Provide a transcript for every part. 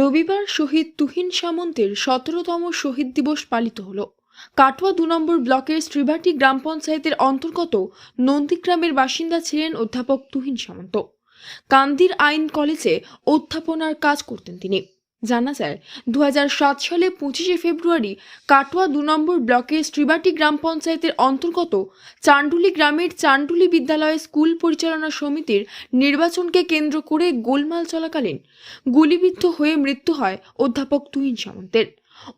রবিবার শহীদ তুহিন সামন্তের সতেরোতম শহীদ দিবস পালিত হলো। কাটোয়া দু নম্বর ব্লকের শ্রীভাটি গ্রাম পঞ্চায়েতের অন্তর্গত নন্দীগ্রামের বাসিন্দা ছিলেন অধ্যাপক তুহিন সামন্ত। কান্দির আইন কলেজে অধ্যাপনার কাজ করতেন তিনি। জানা যায় দু হাজার সাত সালে পঁচিশে ফেব্রুয়ারি কাটোয়া দু নম্বর ব্লকের শ্রীবাটি গ্রাম পঞ্চায়েতের অন্তর্গত চান্ডুলি গ্রামের চান্ডুলি বিদ্যালয়ে স্কুল পরিচালনা সমিতির নির্বাচনকে কেন্দ্র করে গোলমাল চলাকালীন গুলিবিদ্ধ হয়ে মৃত্যু হয় অধ্যাপক তুহিন সামন্তের।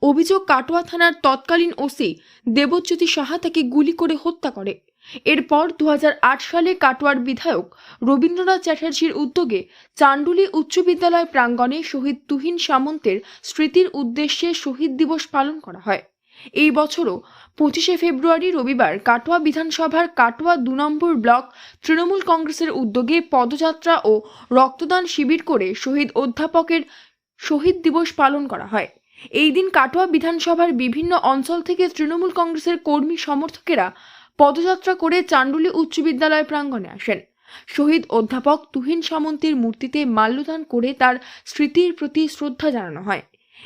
অভিযোগ কাটোয়া থানার তৎকালীন ওসি দেবজ্যোতি সাহা তাকে গুলি করে হত্যা করে। এরপর দু হাজার আট সালে কাটোয়ার বিধায়ক রবীন্দ্রনাথ চ্যাটার্জির উদ্যোগে চান্ডুলি উচ্চ বিদ্যালয় প্রাঙ্গণে শহীদ তুহিন সামন্তের স্মৃতির উদ্দেশ্যে শহীদ দিবস পালন করা হয়। এই বছরও পঁচিশে ফেব্রুয়ারি রবিবার কাটোয়া বিধানসভার কাটোয়া দু নম্বর ব্লক তৃণমূল কংগ্রেসের উদ্যোগে পদযাত্রা ও রক্তদান শিবির করে শহীদ অধ্যাপকের শহীদ দিবস পালন করা হয়। এই দিন কাটোয়া বিধানসভার বিভিন্ন অঞ্চল থেকে তৃণমূল কংগ্রেসের কর্মী সমর্থকেরা পদযাত্রা করে চান্ডুলি উচ্চ বিদ্যালয় প্রাঙ্গণে আসেন। শহীদ অধ্যাপক তুহিন সামন্তের মূর্তিতে মাল্যদান করে তার স্মৃতির প্রতি শ্রদ্ধা জানানো হয়।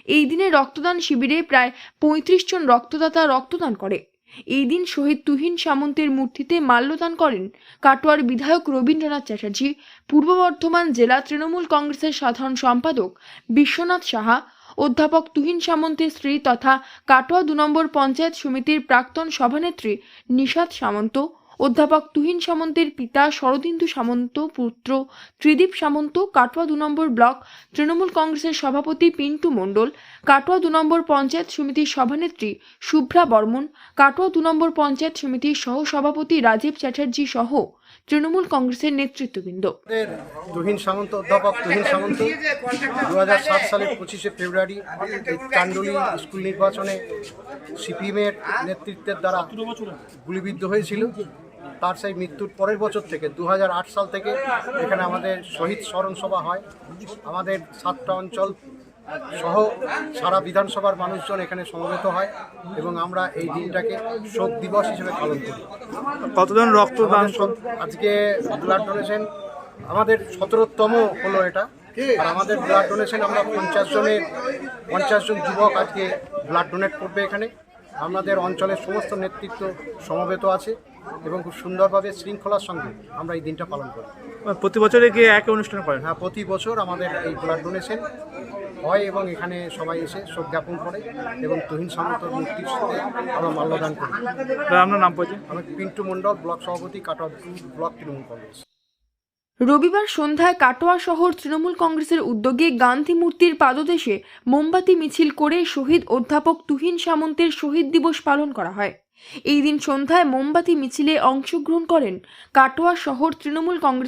এই দিনে রক্তদান শিবিরে প্রায় পঁয়ত্রিশ জন রক্তদাতা রক্তদান করে। এই দিন শহীদ তুহিন সামন্তের মূর্তিতে মাল্যদান করেন কাটোয়ার বিধায়ক রবীন্দ্রনাথ চ্যাটার্জি, পূর্ব বর্ধমান জেলা তৃণমূল কংগ্রেসের সাধারণ সম্পাদক বিশ্বনাথ সাহা অধ্যাপক তুহিন সামন্তের স্ত্রী তথা কাটোয়া দু নম্বর পঞ্চায়েত সমিতির প্রাক্তন সভানেত্রী নিষাদ সামন্ত, অধ্যাপক তুহিন সামন্তের পিতা শরদিন্দু সামন্ত, পুত্র ত্রিদীপ সামন্ত, কাটোয়া দু নম্বর ব্লক তৃণমূল কংগ্রেসের সভাপতি পিন্টু মণ্ডল, কাটোয়া দু নম্বর পঞ্চায়েত সমিতির সভানেত্রী শুভ্রা বর্মন, কাটোয়া দু নম্বর পঞ্চায়েত সমিতির সহ সভাপতি রাজীব চ্যাটার্জি সহ তৃণমূল কংগ্রেসের নেতৃত্ববৃন্দ। তুহিন সামন্ত, অধ্যাপক তুহিন সামন্ত দু সালের পঁচিশে ফেব্রুয়ারি চান্ডুলি স্কুল নির্বাচনে সিপিএমের নেতৃত্বের দ্বারা গুলিবিদ্ধ হয়েছিল। তার সেই মৃত্যুর পরের বছর থেকে দু হাজার আট সাল থেকে এখানে আমাদের শহীদ স্মরণ সভা হয়। আমাদের সাতটা অঞ্চল সহ সারা বিধানসভার মানুষজন এখানে সমবেত হয় এবং আমরা এই দিনটাকে শোক দিবস হিসেবে পালন করি। কতজন রক্তদান? আজকে ব্লাড ডোনেশন আমাদের সতেরোতম হলো এটা। আর আমাদের ব্লাড ডোনেশন আমরা পঞ্চাশ জনের পঞ্চাশ জন যুবক আজকে ব্লাড ডোনেট করবে এখানে। আমাদের অঞ্চলের সমস্ত নেতৃত্ব সমবেত আছে এবং খুব সুন্দরভাবে শৃঙ্খলার সঙ্গে আমরা এই দিনটা পালন করি। প্রতি বছরে গিয়ে একই অনুষ্ঠান করেন? হ্যাঁ প্রতি বছর আমাদের এই ব্লাড ডোনেশন। হয় এবং এখানে সবাই এসে শোক জ্ঞাপন করে এবং তুহিন সামন্ত মূর্তির সাথে আমরা মাল্যদান করি। আপনার নাম পড়ছে? আমি পিন্টু মণ্ডল ব্লক সভাপতি কাটোয়া ব্লক তৃণমূল কংগ্রেস। রবিবার সন্ধ্যায় কাটোয়া শহর তৃণমূল কংগ্রেসের উদ্যোগে গান্ধী মূর্তির পাদদেশে মোমবাতি মিছিল করে শহীদ অধ্যাপক তুহিন সামন্তের শহীদ দিবস পালন করা হয়। এই দিন সন্ধ্যায় মোমবাতি মিছিলে অংশগ্রহণ করেন কাটোয়া শহর তৃণমূল কংগ্রেস